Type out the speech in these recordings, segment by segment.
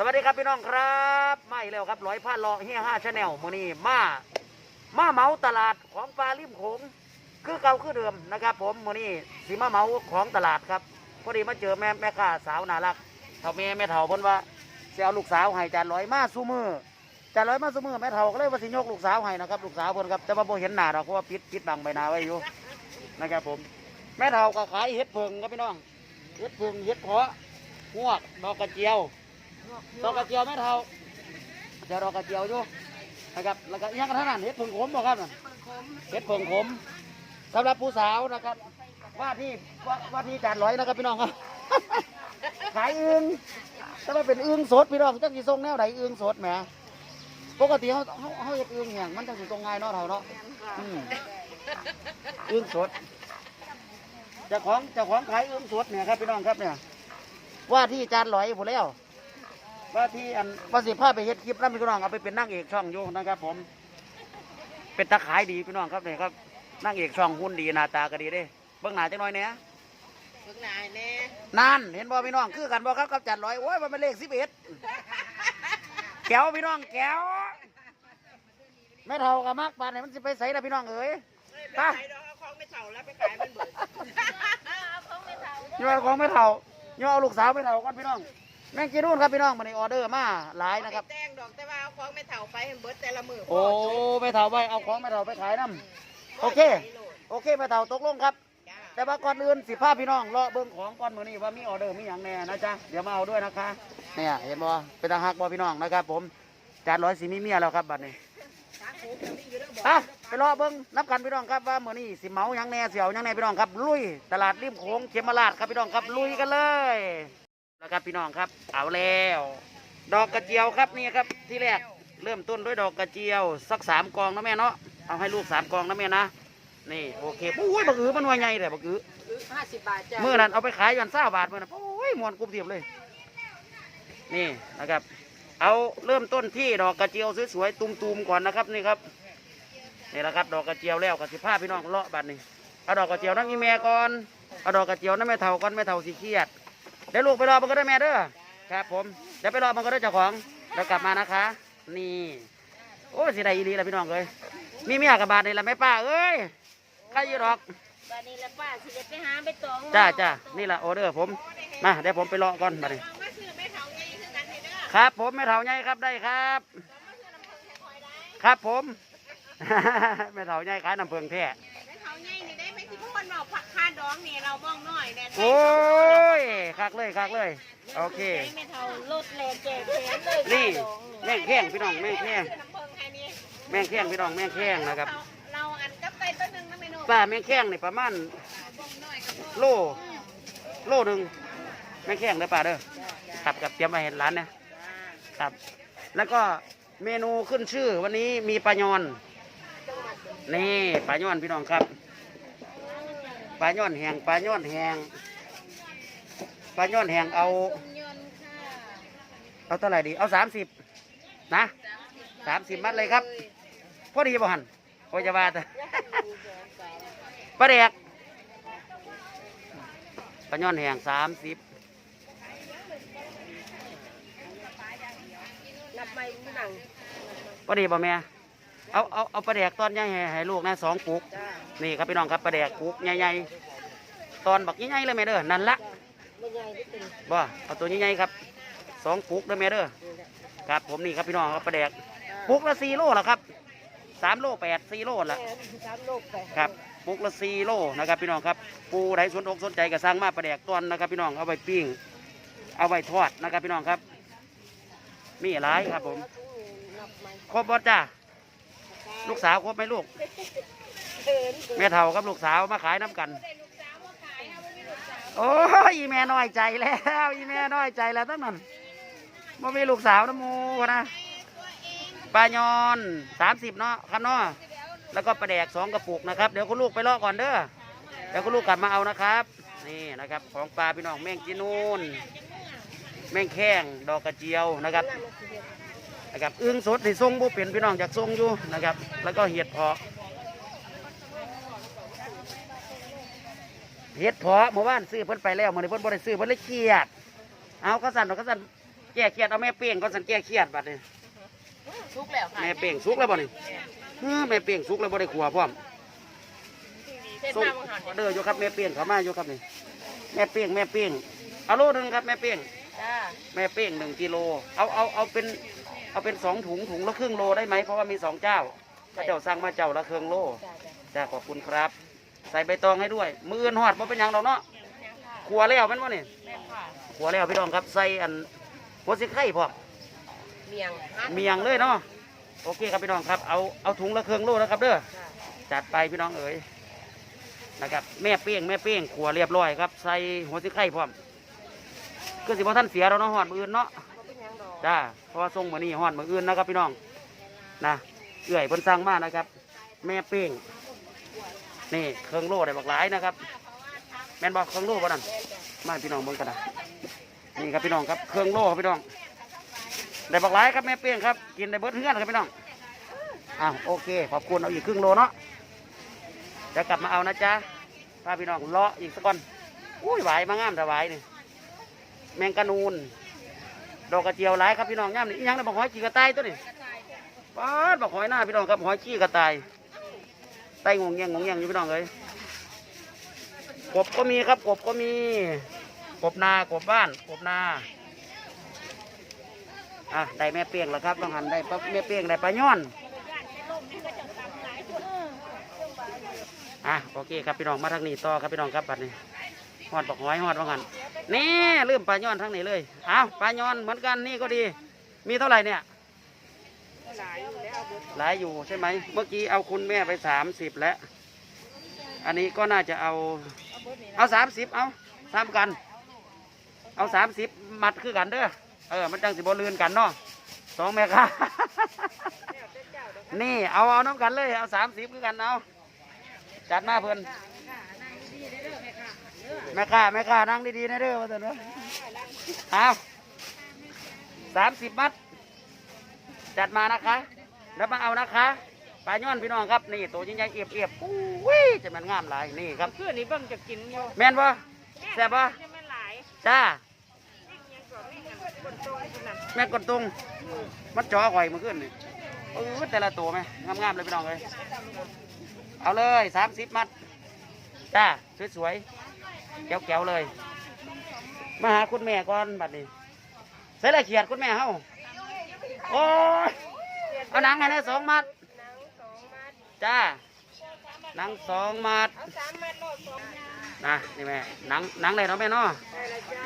สวัสดีครับพี่น้องครับมาอีกแล้วครับร้อยผ้าลาะเฮียห้าชาแนลมือนี้มามาเหมาตลาดของปลาริมโขงคือเก่าคือเดิมนะครับ ผมมือนี้สิมาเหมาของตลาดครับพอดีมาเจอแม่แม่ค้าสาวน่ารักเท่าแม่แม่เฒ่าพิ่นว่าสิเอาลูกสาวให้จานร้อยมาสู้มือจานร้อยมาสู้มือแม่เฒ่าก็เลยว่าสิยกลูกสาวให้นะครับลูกสาวพิ่นครับแต่ว่าโบเห็นหน้าดอกเพราะว่าปิดปิดบังใบหน้าไว้อยู่นะครับผมแม่เฒ่าก็ขายเห็ดเพิงครับพี่น้องเห็ดเพิงเห็ดเพาะหวกดอกกระเจียว ดอกกระเจียวแม่เท่าเดี๋ยวดอกกระเจียวอยู่นะครับแล้วก็ยังกระทั่งนั้นเห็ดผงขมบ่ครับเห็ดผงขมสำหรับผู้สาวนะครับ ว่าที่ว่าที่จานร้อยนะครับพี่น้องครับขายอึ่งแต่ว่าเป็นอึ่งสดพี่น้องจังสิทรงแนวไหนอึ่งสดแหมปกติเขาเขาเขาเห็ดอึ่งอย่างมันจังสิทรงง่ายเนาะเท่าเนาะอึ่งสดเจ้าของเจ้าของขายอึ่งสดเนี่ยครับพี่น้องครับเนี่ย ว่าที่จานร้อยผมแล้ว ว่าที่อันว่าสิพาไปเฮ็ดคลิปนั่นพี่น้องเอาไปเป็นนางเอกช่องอยู่นะครับ ผม เป็นตาขายดีพี่น้องครับเนี่ยครับนางเอกช่องหุ่นดีหน้าตาก็ดีเด้เบื้องหน้าจังหน่อยเนี่ยฝึกนายแน่นั่นเห็นบ่พี่น้องคือกันบ่ครับกับจัดร้อยโอ้ยมันเป็นเลขสิบเอ็ดแก้วพี่น้องแก้วแม่เท่ากับมากปานไหนมันสิไปใส่ละพี่น้องเอ้ยไปขายดอกเอาของไม่เท่าแล้วไปขายมันเบิดเอาของไม่เท่าย่อของไม่เท่าย่อเอาลูกสาวไม่เท่าก่อนพี่น้อง แม่งกินนู่นครับพี่น้องมันในออเดอร์มาหลายนะครับแตงดอกแต่ว่าเอาของไม่เท่าไปให้เบิดแต่ละมือโอ้ไม่เท่าไปเอาของไม่เท่าไปขายน้ำโอเค โอเคไม่เท่าตกลงครับจ้าแต่ว่าก่อนอื่นสิพาพี่น้องเลาะเบิ้งของก่อนมื้อนี้ว่ามีออเดอร์มีอย่างแน่นะจ๊ะเดี๋ยวมาเอาด้วยนะคะเนี่ยเห็นบ่เป็นตาหักบ่พี่น้องนะครับ ผมจานร้อยสีมีเมียแล้วครับบัดนี้สาคูจะมีอยู่แล้วบอกอะไปรอเบิ้งนับกันพี่น้องครับว่ามื้อนี้สิเมาหยังแน่เสียวหยังแน่พี่น้องครับ ลุยตลาดริมโขงเขมราชครับพี่น้องครับลุยกันเลย แล้วครับพี่น้องครับ เอาแล้ว ดอกกระเจียวครับนี่ครับที่แรกเริ่มต้นด้วยดอกกระเจียว สักสามกองนะแม่เนาะเอาให้ลูกสามกองนะแม่นะนี่โอเคโอ้ยบักอือมันว่าใหญ่เลยบักอือห้าสิบบาทจ้าเมื่อนั้นเอาไปขายยันเศร้าบาทเมื่อนั้นโอ้ยมวนกรุบเทียบเลย นี่นะครับ เอาเริ่มต้นที่ดอกกระเจียวสวยๆตุ่มๆก่อนนะครับนี่ครับนี่แหละครับ ดอกกระเจียวแล้วกับสิผ้าพี่น้องเลาะบัดนี่เอาดอกกระเจียวน้ำอีแม่ก่อนเอาดอกกระเจียวน้ำแม่เท่าก่อนแม่เท่าสีเครียด เดี๋ยวลูกไปรอมันก็ได้แม่เด้อครับ ผมเดี๋ยวไปรอมันก็ได้เจ้าของแล้วกลับมานะคะ นี่ โอ้ยสิได้อีหลีละพี่น้องเลยมีเมียกับบาทนี่ละแม่ป้าเอ้ยใครอยี่ดอกบานี้ละป้าสิเด็ดไปหาไปตองจ้าจ้านี่แหละออเดอร์ผมมาเดี๋ยวผมไปรอก่อนมาดิมาซื้อไม่เท่าใหญ่คือกันนี่เด้อครับผมไม่เท่าใหญ่ครับได้ครับ ครับผมไม่เท่าใหญ่ขายน้ำเพิงแท้ไม่เท่าใหญ่นี่ได้ไม่สิพวกคนบอก ผักคาดองนี่เราบ้องน้อยแน่โอ้ยคักเลยคักเลย โอเค ไม่เท่าลดแรงแจกแถมเลยนี่แม่งแข้งพี่น้องแม่งแข้งน้ำเพิงแค่นี้แม่งแข้งพี่น้องแม่งแข้งนะครับ เราอันก็ไปตัวหนึ่งนะเมนูป้าแม่งแข้งนี่ประมาณบ้องน้อยกับพ่อโลโลหนึ่งแม่งแข้งเด้อป้าเด้อครับกับเตรียมมาเห็นร้านนะครับ แล้วก็เมนูขึ้นชื่อวันนี้มีปลายอนนี่ปลาย่อนพี่น้องครับ ปลาย่อนแหงปลาย่อนแหงปลาย่อนแหงเอายนต์ค่ะเอาเท่าไหร่ดี เอาสามสิบนะสามสิบมัดเลยครับ พอดีบ่หันโอจะว่าแต่ปลาแดกปลาย่อนแหงสามสิบนับไปหนังพอดีบ่แม่ เอาเอาเอาปลาแดกตอนใหญ่ให้ให้ลูกนะสองปุกจ้านี่ครับพี่น้องครับปลาแดกปุกใหญ่ๆตอนบักใหญ่ๆเลยแม่เด้อนั่นละไม่ใหญ่ที่ตึงบ่เอาตัวใหญ่ๆครับสองปุกเด้อแม่เด้อครับผมนี่ครับพี่น้องครับปลาแดกปุกละสี่โลละครับสามโลแปดสี่โลละสามโลกไปครับปุกละสี่โลนะครับพี่น้องครับปูใดสนอกสนใจก็สั่งมาปลาแดกตอนนะครับ พี่น้องเอาไปปิ้ง เอาไปทอดนะครับพี่น้องครับ มีหลายครับผม นับมันครบบอจ้า ลูกสาวครบไหมลูกเดินแม่เฒ่ากับลูกสาวมาขายน้ำกันลูกสาวมาขายเอาไม่มีลูกสาวโอ้ยอีแม่น้อยใจแล้วอีแม่น้อยใจแล้วตั้งนั้นบ่มีลูกสาวนะหมูนะปลายอนสามสิบเนาะครับเนาะแล้วก็ปลาแดกสองกระปุกนะครับเดี๋ยวคุณลูกไปลอกก่อนเด้อเดี๋ยวคุณลูกกลับมาเอานะครับ นี่นะครับ ของปลาพี่น้องแมงจีนูนแมงแข้งดอกกระเจียวนะครับ นะครับอึ้งสดที่ทรงบุเป็นพี่น้องจากทรงอยู่นะครับ แล้วก็เห็ดเพาะเห็ดเพาะเมื่อวานซื้อเพิ่นไปแล้วมื่อนี้เพิ่นบ่ได้ซื้อเพิ่นเลยเครียด เอากระสันเอากระสันแก้เครียดเอาแม่เป้งก่อนสันแก้เครียดบัดนี้ทุกแล้วค่ะแม่เป้งสุกแล้วบ่นี่เฮ้อแม่เป้งสุกแล้วบ่ได้ขัวพร้อมเส้นส่งมาบางหันออเด้ออยู่ครับแม่เป้งเขามาอยู่ครับนี่แม่เป้งแม่เป้งเอาโลหนึงครับแม่เป้งจ้าแม่เป้งหนึ่งกิโล เอาเอาเอาเป็น เอาเป็นสองถุงถุงละครึ่งโลได้ไหมเพราะว่ามีสองเจ้าพระเจ้าสั่งมาเจ้าละครึ่งโลจ้าจ้าจ้าขอบคุณครับ ใส่ใบตองให้ด้วย มืออื่นหอดบ่เป็นหยังดอกเนาะขัวแล้วแมันวะนี่แม่นค่ะขัวแล้วพี่น้องครับใส่อันหัวสิไข่พร้อม เมียงฮัทเมียงเลยเนาะโอเคครับพี่น้องครับเอาเอาถุงละครึ่งโลนะครับเด้อจ้าจัดไปพี่น้องเอ๋ยนะครับแม่เปี้ยงแม่เปี้ยงขัวเรียบร้อยครับใส่หัวสิไข่พร้อมก็สิบ่ท่านเสียเราเนาะหอดมืออื่นเนาะ จ้าเพราะว่าส่งมานี่ห่อดมืออื่นนะครับ พี่น้องนะเอื่อยเพิ่นสร้างมากนะครับ แม่เปี้ยงนี่เครื่องโล่ได้บักหลายนะครับ แม่นบอกเครื่องโล่บ่นั่นม่นจ้ามาให้พี่น้องเบิ่งกันนะนี่ครับพี่น้องครับเครื่องโล่ครับพี่น้องได้บักหลายครับแม่เปี้ยงครับกินได้เบิดเฮือนครับพี่น้องอ้าวโอเคขอบคุณเอาอีกครึ่งโลเนาะจะกลับมาเอานะจ๊ะพาพี่น้องเลาะอีกสักก่อนอุ้ยไหวมางามแต่ไหวายนี่แมงกะนูน ดอกกระเจียวหลายครับพี่น้องงามนี่อีหยังได้บอกหอยจีกระต่ายตัวนี้ป้าดบอกหอยหน้าพี่น้องครับหอยจีกระต่ายไตงงเงียงงงเงียงอยู่พี่น้องเลยกบก็มีครับกบก็มี กบนากบบ้านกบนาอะได้แม่เปียงแล้วครับต้องหันได้ปั๊บแม่เปียงได้ปลาย้อนอะโอเคครับพี่น้องมาทางนี้ต่อครับพี่น้องครับบัดนี้หอดบอกหอยหอดว่างัน นี่ลืมปลาย้อนทางนี้เลยอ้าปลาย้อนเหมือนกันนี่ก็ดี มีเท่าไหร่เนี่ย หลายอยู่ใช่ไหม เมื่อกี้เอาคุณแม่ไปสามสิบแล้ว อันนี้ก็น่าจะเอา เอาสามสิบเอาสามกัน เอาสามสิบมัดคือกันเด้อ เออ มันจังสิบลืนกันเนาะสองแม่ค้าแล้วแต่เจ้าดอกนี่เอาเอาน้ำกันเลย เอาสามสิบคือกันเอา จัดมาเพื่อน แม่ค้าแม่ค้านั่งดีๆนะเด้อมาเถอะเนอะเอาสามสิบมัด จัดมานะคะ แล้วมาเอานะคะปลาย้อนพี่น้องครับ นี่ตัวใหญ่ๆเอียบเอียบๆอุ้ยจะมันงามหลายนี่ครับ เพื่อนนี่เบิ่งจะกินอยู่แม่นปะแซ่บปะยังไม่หลายจ้ายิ่งยังกว่าวิ่งกันคนตรงคนนั้นแม่กดตรงมันจ่อข่อยมาขึ้นนี่เออแต่ละตัวไหมงามๆเลยพี่น้องเลยเอาเลยสามสิบมัดจ้าสวยๆ แก้วๆเลย มาหาคุณแม่ก่อนบัดนี้ใส่ละเขียดคุณแม่เฮาโอ้ยเอาหนังให้นะสองมัดหนังสองมัดจ้าหนังสองมัดนะนี่แม่หนังหนังอะไรเนาะแม่เนาะ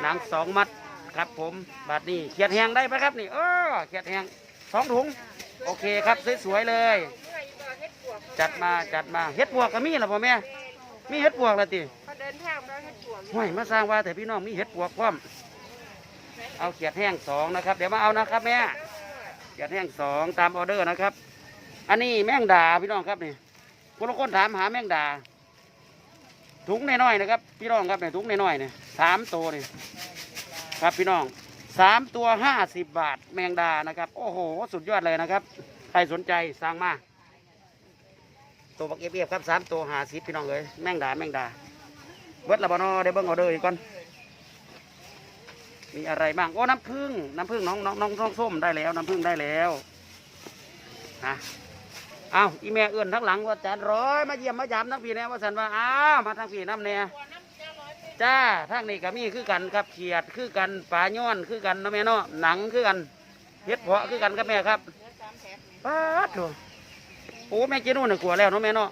หนังสองมัดครับผมบัดนี้เขียดแหงได้ไหมครับนี่เออเขียดแหงสองถุง โอเคครับสวยๆเลย จัดมาจัดมาเฮ็ดปวกก็มีเหรอพ่อแม่ มีเฮ็ดปวกละติ เขาเดินทางไปเฮ็ดปวกห่วยมาสร้างว่าแต่พี่น้องมีเฮ็ดปวกพร้อมเอาเขียดแห้งสองนะครับ เดี๋ยวมาเอานะครับแม่เขียดแห้งสองตามออเดอร์นะครับ อันนี้แมงดาพี่น้องครับนี่คนละคนถามหาแมงดา ถุงน้อยๆนะครับ พี่น้องครับเนี่ยถุงน้อยๆเนี่ยสามตัวนี่ครับพี่น้องสามตัวห้าสิบบาทแมงดานะครับ โอ้โห สุดยอดเลยนะครับ ใครสนใจสั่งมาตัวบักเอฟเอฟครับสามตัวหาสิบพี่น้องเลยแมงดาแมงดา เบิดละบอนอเดี๋ยวเบิ้งออเดอร์อีกก่อนมีอะไรบ้างโอ้น้ำผึ้งน้ำผึ้งน้องน้องน้องน้องส้มได้แล้วน้ำผึ้งได้แล้วฮะเอาอีแม่เอื้อนทั้งหลังว่าจานร้อยมาเยี่ยมมายามทั้งพี่แน่ว่าสันว่าอ้าวมาทั้งพี่น้ำแน่จ้าทั้งนี้ก็มีคือกันครับเขียดคือกันปลาย้อนคือกันนาะแม่เนาะหนังคือกันเฮ็ดเพาะคือกันครับแม่ครับป้าดโถโอ้แม่จีนุ่นน่ะกลัวแล้วเนาะแม่เนาะ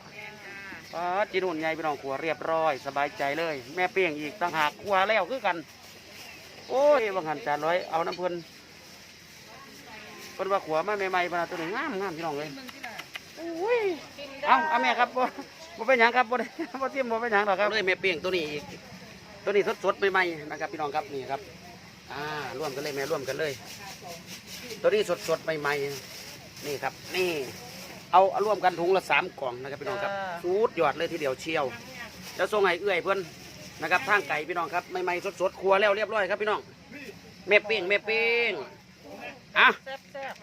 ปาจีนุ่นไงพี่น้องกลัวเรียบร้อย สบายใจเลย แม่เปี้ยงอีกต่างหากกลัวแล้วคือกัน โอ้ยบางหันจานร้อยเอาน้ำเพลินเพิ่นว่าขัวมาใหม่ๆพนาตัวนี้งามงามพี่น้องเลยโอ้ยเอาเอาแม่ครับบ่บ่เป็นหยังครับบ่ได้บ่เตรียมบ่เป็นหยังหรอกครับเลยแม่เปี้ยงตัวนี้อีกตัวนี้สดๆใหม่ๆนะครับพี่น้องครับนี่ครับอ่าร่วมกันเลยแม่ร่วมกันเลย ตัวนี้สดๆใหม่ๆนี่ครับ นี่ เอาเอาร่วมกันถุงละสามกล่องนะครับพี่น้องครับสูดยอดเลยทีเดียวเชียวแล้วส่งให้เอื้อยเพื่อนนะครับทางไก่พี่น้องครับใหม่ๆสดๆครัวแล้วเรียบร้อยครับพี่น้องแม่เป้งแม่เป้งอะแซ่บแซ่บ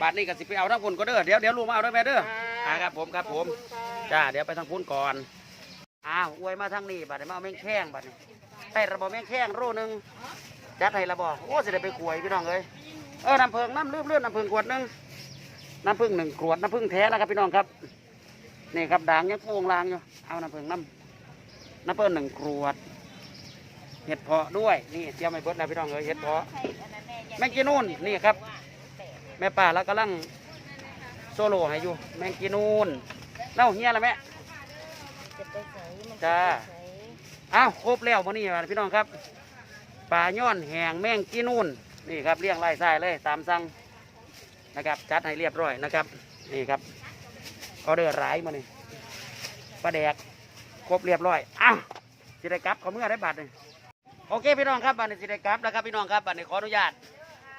บาทนี้ก็สิไปเอาทั้งพุ่นก็เด้อเดี๋ยวเดี๋ยวลูกมาเอาเด้อแม่เด้ออ่าครับผมครับผมขอบคุณค่ะจ้าเดี๋ยวไปทางพุ่นก่อนอ้าวอวยมาทางนี้บาทนี้มาเอาแมงแข้งบาทนี้ได้ระบบแมงแข้งโร่หนึ่งจัดให้ละบอกโอ้สิได้ไปขวยพี่น้องเอ้ยเออน้ำเพิงน้ำลืมเลื่อนน้ำเพิงขวดหนึง น้ำพึ่งหนึ่งขวดน้ำพึ่งแท้นะครับพี่น้องครับนี่ครับด่างยังโป่งลางอยู่เอาน้ำเพิงน้ำน้ำเพิงหนึ่งขวด เห็ดเพาะด้วยนี่เตรียมไว้เบิดแล้วพี่น้องเอ้ยเห็ดเพาะแมงกีนูนนี่ครับ แม่ป่าแล้วกำลังโซโล่ให้อยู่ แมงกีนูนเล่าเฮียละแม่จะไปใส่มันจ้าอ้าวครบแล้วมื้อนี้พี่น้องครับปลาย้อนแหงแมงกีนูนนี่ครับเลี้ยงไล่ทรายเลยตามสั่ง นะครับจัดให้เรียบร้อยนะครับนี่ครับออเดอร์หลายมานี่ปลาแดกครบเรียบร้อยอ้าวสิได้กลับเขาเมื่อได้บัตรนี่โอเคพี่น้องครับบัตรนี้สิได้กลับแล้วครับพี่น้องครับบัตรนี้ขออนุญาต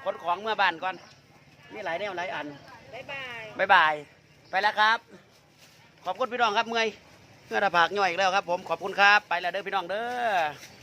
ขนของเมื่อบ้านก่อนมีหลายแนวหลายอันบ๊ายบายบายบายไปแล้วครับ ขอบคุณพี่น้องครับเมื่อยเมื่อระผากย่อยอีกแล้วครับ ผมขอบคุณครับ ไปแล้วเด้อพี่น้องเด้อ